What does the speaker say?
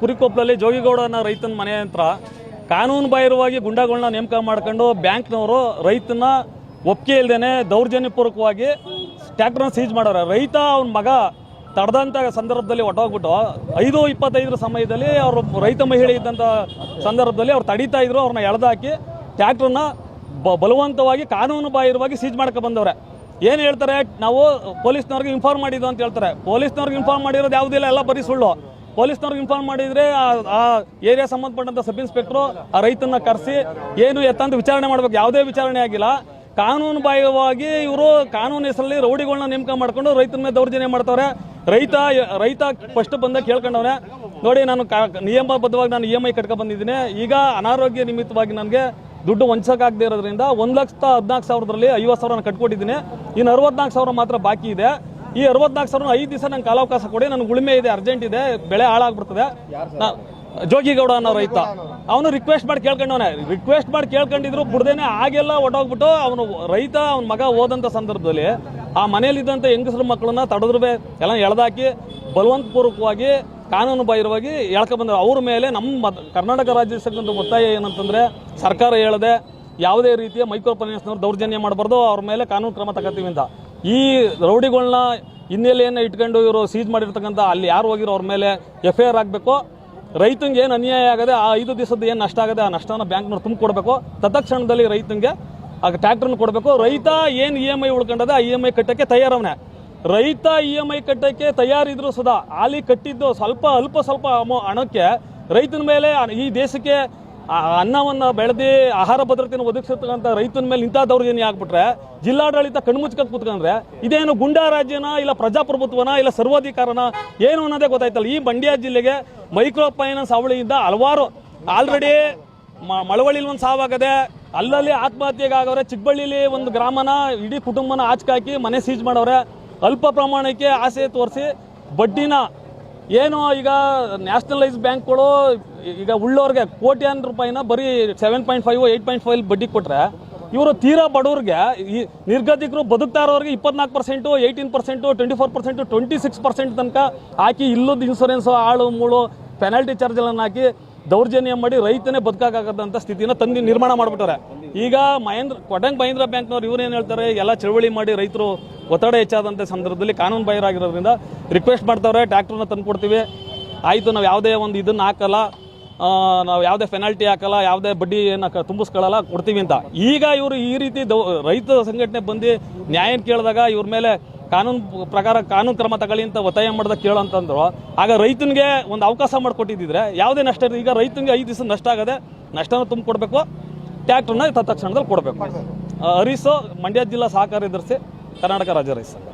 ಕುರಿಕೊಪ್ಪಲಲ್ಲಿ ಜೋಗಿಗೌಡನ ರೈತನ ಮನೆ ಹತ್ರ ಕಾನೂನು ಬಾಹಿರವಾಗಿ ಗುಂಡಾಗಳನ್ನ ನೇಮಕ ಮಾಡ್ಕೊಂಡು ಬ್ಯಾಂಕ್ನವರು ರೈತನ ಒಪ್ಪಿಗೆ ಇಲ್ದೇನೆ ದೌರ್ಜನ್ಯಪೂರ್ವಕವಾಗಿ ಟ್ಯಾಕ್ಟರ್ನ ಸೀಜ್ ಮಾಡೋರು ರೈತ ಅವನ ಮಗ ತಡೆದಂಥ ಸಂದರ್ಭದಲ್ಲಿ ಒಟ್ಟೋಗ್ಬಿಟ್ಟು ಐದು ಇಪ್ಪತ್ತೈದರ ಸಮಯದಲ್ಲಿ ಅವರು ರೈತ ಮಹಿಳೆ ಇದ್ದಂಥ ಸಂದರ್ಭದಲ್ಲಿ ಅವ್ರು ತಡೀತಾ ಇದ್ರು ಅವ್ರನ್ನ ಎಳೆದಾಕಿ ಟ್ರ್ಯಾಕ್ಟರ್ನ ಬ ಬಲವಂತವಾಗಿ ಕಾನೂನು ಬಾಹಿರವಾಗಿ ಸೀಜ್ ಮಾಡ್ಕೊ ಬಂದವ್ರೆ. ಏನು ಹೇಳ್ತಾರೆ, ನಾವು ಪೊಲೀಸ್ನವ್ರಿಗೆ ಇನ್ಫಾರ್ಮ್ ಮಾಡಿದ್ದು ಅಂತ ಹೇಳ್ತಾರೆ. ಪೊಲೀಸ್ನವ್ರಿಗೆ ಇನ್ಫಾರ್ಮ್ ಮಾಡಿರೋದು ಯಾವುದಿಲ್ಲ, ಎಲ್ಲ ಬರೀ ಸುಳ್ಳು. ಪೊಲೀಸ್ನವ್ರಿಗೆ ಇನ್ಫಾರ್ಮ್ ಮಾಡಿದ್ರೆ ಆ- ಏರಿಯಾ ಸಂಬಂಧಪಟ್ಟಂತ ಸಬ್ ಇನ್ಸ್ಪೆಕ್ಟ್ರು ಆ ರೈತನ ಕರೆಸಿ ಏನು ಎತ್ತಂತ ವಿಚಾರಣೆ ಮಾಡ್ಬೇಕು. ಯಾವುದೇ ವಿಚಾರಣೆ ಆಗಿಲ್ಲ. ಕಾನೂನು ಬಾಹಿರವಾಗಿ ಇವರು ಕಾನೂನು ಹೆಸರಲ್ಲಿ ರೌಡಿಗಳನ್ನ ನೇಮಕ ಮಾಡ್ಕೊಂಡು ರೈತನ ಮೇಲೆ ದೌರ್ಜನ್ಯ ಮಾಡ್ತಾವ್ರೆ. ರೈತ ರೈತ ಫಸ್ಟ್ ಬಂದಾಗ ಕೇಳ್ಕೊಂಡವ್ರೆ ನೋಡಿ ನಾನು ನಿಯಮಬದ್ಧವಾಗಿ ನಾನು ಇ ಎಂ ಐ ಕಟ್ಕೊ ಬಂದಿದ್ದೀನಿ. ಈಗ ಅನಾರೋಗ್ಯ ನಿಮಿತ್ತವಾಗಿ ನನಗೆ ದುಡ್ಡು ವಂಚಕಾಗದೇ ಇರೋದ್ರಿಂದ ಒಂದು ಲಕ್ಷದ ಹದಿನಾಲ್ಕು ಸಾವಿರದಲ್ಲಿ ಐವತ್ತು ಸಾವಿರ ಕಟ್ಕೊಟ್ಟಿದ್ದೀನಿ. ಇನ್ನು ಅರವತ್ನಾಲ್ಕು ಸಾವಿರ ಮಾತ್ರ ಬಾಕಿ ಇದೆ. ಈ ಅರವತ್ನಾಲ್ಕು ಸಾವಿರ ಐದು ದಿವಸ ನಂಗೆ ಕಾಲಾವಕಾಶ ಕೊಡಿ ನನಗೆ ಉಳಿಮೆ ಇದೆ ಅರ್ಜೆಂಟ್ ಇದೆ ಬೆಳೆ ಹಾಳಾಗ್ಬಿಡ್ತದೆ. ಜೋಗಿಗೌಡ ಅನ್ನೋ ರೈತ. ಅವನು ರಿಕ್ವೆಸ್ಟ್ ಮಾಡಿ ಕೇಳ್ಕೊಂಡವನೆ. ರಿಕ್ವೆಸ್ಟ್ ಮಾಡಿ ಕೇಳ್ಕೊಂಡಿದ್ರು ಬಿಡ್ದೇನೆ ಆಗೆಲ್ಲ ಒಟ್ಟೋಗ್ಬಿಟ್ಟು ಅವನು ರೈತ ಅವನ ಮಗ ಹೋದಂಥ ಸಂದರ್ಭದಲ್ಲಿ ಆ ಮನೆಯಲ್ಲಿದ್ದಂಥ ಹೆಂಗಸರು ಮಕ್ಕಳನ್ನ ತಡೆದ್ರು ಎಲ್ಲ ಎಳೆದಾಕಿ ಬಲವಂತಪೂರ್ವಕವಾಗಿ ಕಾನೂನು ಬಾಹಿರವಾಗಿ ಎಳ್ಕೊಂಡ್ಬಂದ್ರು ಅವ್ರ ಮೇಲೆ ನಮ್ಮ ಕರ್ನಾಟಕ ರಾಜ್ಯ ಸಂಘದ ಒತ್ತಾಯ ಏನಂತಂದ್ರೆ ಸರ್ಕಾರ ಹೇಳದೆ ಯಾವುದೇ ರೀತಿಯ ಮೈಕ್ರೋ ಫೈನಾನ್ಸ್ನವ್ರು ದೌರ್ಜನ್ಯ ಮಾಡಬಾರ್ದು ಅವ್ರ ಮೇಲೆ ಕಾನೂನು ಕ್ರಮ ತಗೋತೀವಿ ಅಂತ. ಈ ರೌಡಿಗಳನ್ನ ಹಿನ್ನೆಲೆಯನ್ನು ಇಟ್ಕೊಂಡು ಇವರು ಸೀಜ್ ಮಾಡಿರ್ತಕ್ಕಂಥ ಅಲ್ಲಿ ಯಾರು ಹೋಗಿರೋ ಅವ್ರ ಮೇಲೆ ಎಫ್ ಐ ಆಗಬೇಕು ರೈತಂಗೆ ಏನು ಅನ್ಯಾಯ ಆಗದೆ ಆ ಐದು ದಿವಸದ ಏನು ನಷ್ಟ ಆಗದೆ ಆ ನಷ್ಟನ ಬ್ಯಾಂಕ್ನವ್ರು ತುಂಬಿಕೊಡ್ಬೇಕು ತತ್ಕ್ಷಣದಲ್ಲಿ ರೈತಂಗೆ ಆಗ ಟ್ಯಾಕ್ಟ್ರನ್ನ ಕೊಡಬೇಕು. ರೈತ ಏನು ಇ ಎಂ ಐ ಉಳ್ಕೊಂಡದೆ ಆ ಇ ಎಂ ಐ ಕಟ್ಟೋಕ್ಕೆ ತಯಾರವನೇ. ರೈತ ಇ ಎಂ ಐ ಕಟ್ಟೋಕ್ಕೆ ತಯಾರಿದ್ರು ಸದಾ. ಅಲ್ಲಿ ಕಟ್ಟಿದ್ದು ಸ್ವಲ್ಪ, ಅಲ್ಪ ಸ್ವಲ್ಪ ಹಣಕ್ಕೆ ರೈತನ ಮೇಲೆ ಈ ದೇಶಕ್ಕೆ ಅನ್ನವನ್ನ ಬೆಳೆದಿ ಆಹಾರ ಭದ್ರತೆಯನ್ನು ಒದಗಿಸಿರ್ತಕ್ಕಂಥ ರೈತನ ಮೇಲೆ ಇಂಥ ದೌರ್ಜನ್ಯ ಆಗ್ಬಿಟ್ರೆ, ಜಿಲ್ಲಾಡಳಿತ ಕಣ್ಮುಚ್ಕೊಂಡು ಕೂತ್ಕೊಂಡ್ರೆ, ಇದೇನು ಗುಂಡಾ ರಾಜ್ಯನ ಇಲ್ಲ ಪ್ರಜಾಪ್ರಭುತ್ವನ ಇಲ್ಲ ಸರ್ವಾಧಿಕಾರನ ಏನು ಅನ್ನೋದೇ ಗೊತ್ತಾಯ್ತಲ್ಲ. ಈ ಮಂಡ್ಯ ಜಿಲ್ಲೆಗೆ ಮೈಕ್ರೋ ಫೈನಾನ್ಸ್ ಅವಳಿಯಿಂದ ಹಲವಾರು ಆಲ್ರೆಡಿ ಮಳವಳ್ಳಿಲಿ ಒಂದು ಸಾವಾಗದೆ, ಅಲ್ಲಲ್ಲಿ ಆತ್ಮಹತ್ಯೆಗಾಗವ್ರೆ ಚಿಕ್ಕಬಳ್ಳಿಲಿ ಒಂದು ಗ್ರಾಮನ, ಇಡೀ ಕುಟುಂಬನ ಆಚಕಾಕಿ ಮನೆ ಸೀಜ್ ಮಾಡವ್ರೆ, ಅಲ್ಪ ಪ್ರಮಾಣಕ್ಕೆ ಆಸೆ ತೋರಿಸಿ ಬಡ್ಡಿನ, ಏನು ಈಗ ನ್ಯಾಷನಲೈಸ್ ಬ್ಯಾಂಕ್ಗಳು ಈಗ ಉಳ್ಳೋರ್ಗೆ ಕೋಟ್ಯಾನ್ ರೂಪಾಯಿನ ಬರೀ seven point five eight point five ಬಡ್ಡಿ ಕೊಟ್ಟರೆ ಇವರು ತೀರಾ ಬಡವ್ರಿಗೆ ಈ ನಿರ್ಗತಿಕರು ಬದುಕ್ತಾ ಇರೋರಿಗೆ ಇಪ್ಪತ್ನಾಲ್ಕು percent eighteen percent twenty four percent twenty six percent ತನಕ ಹಾಕಿ ಇಲ್ಲದ ಇನ್ಸೂರೆನ್ಸು ಆಳು ಮೂಳು ಪೆನಾಲ್ಟಿ ಚಾರ್ಜ್ಗಳನ್ನು ಹಾಕಿ ದೌರ್ಜನ್ಯ ಮಾಡಿ ರೈತನೇ ಬದುಕಾಗದಂಥ ಸ್ಥಿತಿನ ತಂದು ನಿರ್ಮಾಣ ಮಾಡಿಬಿಟ್ಟಾರೆ. ಈಗ ಮಹೇಂದ್ರ, ಕೊಡಂಗ್ ಮಹೇಂದ್ರ ಬ್ಯಾಂಕ್ನವ್ರು ಇವ್ರು ಏನು ಹೇಳ್ತಾರೆ? ಎಲ್ಲ ಚಳವಳಿ ಮಾಡಿ ರೈತರು ಒತ್ತಡ ಹೆಚ್ಚಾದಂಥ ಸಂದರ್ಭದಲ್ಲಿ ಕಾನೂನು ಬಾಹಿರಾಗಿರೋದ್ರಿಂದ ರಿಕ್ವೆಸ್ಟ್ ಮಾಡ್ತಾವ್ರೆ ಟ್ಯಾಕ್ಟ್ರನ್ನ ತಂದು ಕೊಡ್ತೀವಿ ಆಯಿತು, ನಾವು ಯಾವುದೇ ಒಂದು ಇದನ್ನು ಹಾಕಲ್ಲ. ನಾವು ಯಾವುದೇ ಪೆನಾಲ್ಟಿ ಹಾಕಲ್ಲ ಯಾವುದೇ ಬಡ್ಡಿ ಏನು ತುಂಬಿಸ್ಕೊಳ್ಳಲ್ಲ ಕೊಡ್ತೀವಿ ಅಂತ. ಈಗ ಇವರು ಈ ರೀತಿ ದೌ ರೈತ ಸಂಘಟನೆ ಬಂದು ನ್ಯಾಯ ಕೇಳಿದಾಗ ಇವ್ರ ಮೇಲೆ ಕಾನೂನು ಪ್ರಕಾರ ಕಾನೂನು ಕ್ರಮ ತಗೊಳ್ಳಿ ಅಂತ ಒತ್ತಾಯ ಮಾಡಿದಾಗ ಕೇಳು ಅಂತಂದ್ರು. ಆಗ ರೈತನಿಗೆ ಒಂದು ಅವಕಾಶ ಮಾಡಿಕೊಟ್ಟಿದ್ದಿದ್ರೆ ಯಾವುದೇ ನಷ್ಟ ಇರಲಿ ಈಗ ರೈತನಿಗೆ ಐದು ದಿವಸ ನಷ್ಟ ಆಗದೆ ನಷ್ಟನ ತುಂಬಿಕೊಡ್ಬೇಕು ಟ್ಯಾಕ್ಟ್ರನ್ನ ತತ್ಕ್ಷಣದಲ್ಲಿ ಕೊಡಬೇಕು. ಹರೀಸು ಮಂಡ್ಯ ಜಿಲ್ಲಾ ಸಹಕಾರ ಎದುರಿಸಿ ಕರ್ನಾಟಕ ರಾಜ್ಯ ರೈತ ಸಂಘ.